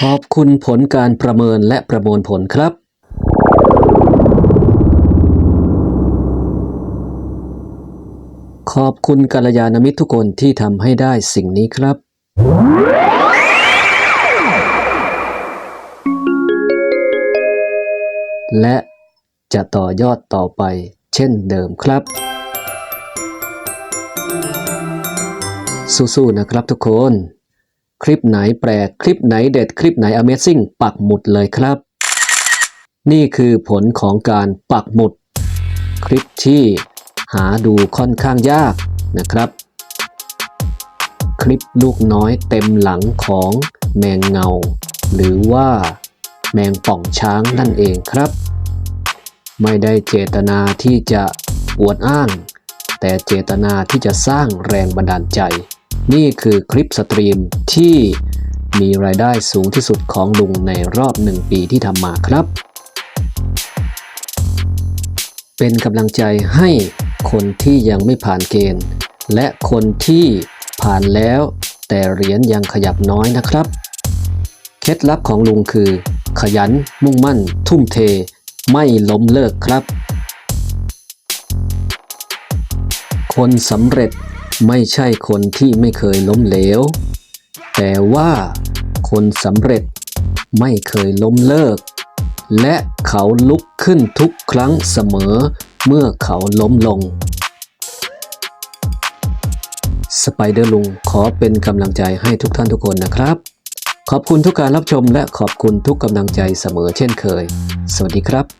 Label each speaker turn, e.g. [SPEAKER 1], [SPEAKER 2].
[SPEAKER 1] ขอบคุณผลการประเมินและประมวลผลครับ ขอบคุณกัลยาณมิตรทุกคนที่ทำให้ได้สิ่งนี้ครับและจะต่อยอดต่อไปเช่นเดิมครับ สู้ๆนะครับทุกคน คลิปไหนแปลก คลิปไหนเด็ด คลิปไหน Amazing ปักหมุดเลยครับ นี่คือผลของการปักหมุด คลิปที่หาดูค่อนข้างยากนะครับ คลิปลูกน้อยเต็มหลังของแมงเงา หรือว่าแมงป่องช้างนั่นเองครับ ไม่ได้เจตนาที่จะอวดอ้าง แต่เจตนาที่จะสร้างแรงบันดาลใจ นี่คือคลิปสตรีมที่มีรายได้สูงที่สุดของลุงในรอบหนึ่งปีที่ทำมาครับ เป็นกำลังใจให้คนที่ยังไม่ผ่านเกณฑ์ และคนที่ผ่านแล้ว แต่เหรียญยังขยับน้อยนะครับ เคล็ดลับของลุงคือ ขยันมุ่งมั่น ทุ่มเท ไม่ล้มเลิกครับ คนสำเร็จ ไม่ใช่คนที่ไม่เคยล้มเหลว แต่ว่าคนสำเร็จไม่เคยล้มเลิก และเขาลุกขึ้นทุกครั้งเสมอเมื่อเขาล้มลง สไปเดอร์ลุงขอเป็นกำลังใจให้ทุกท่านทุกคนนะครับ ขอบคุณทุกการรับชมและขอบคุณทุกกำลังใจเสมอเช่นเคย สวัสดีครับ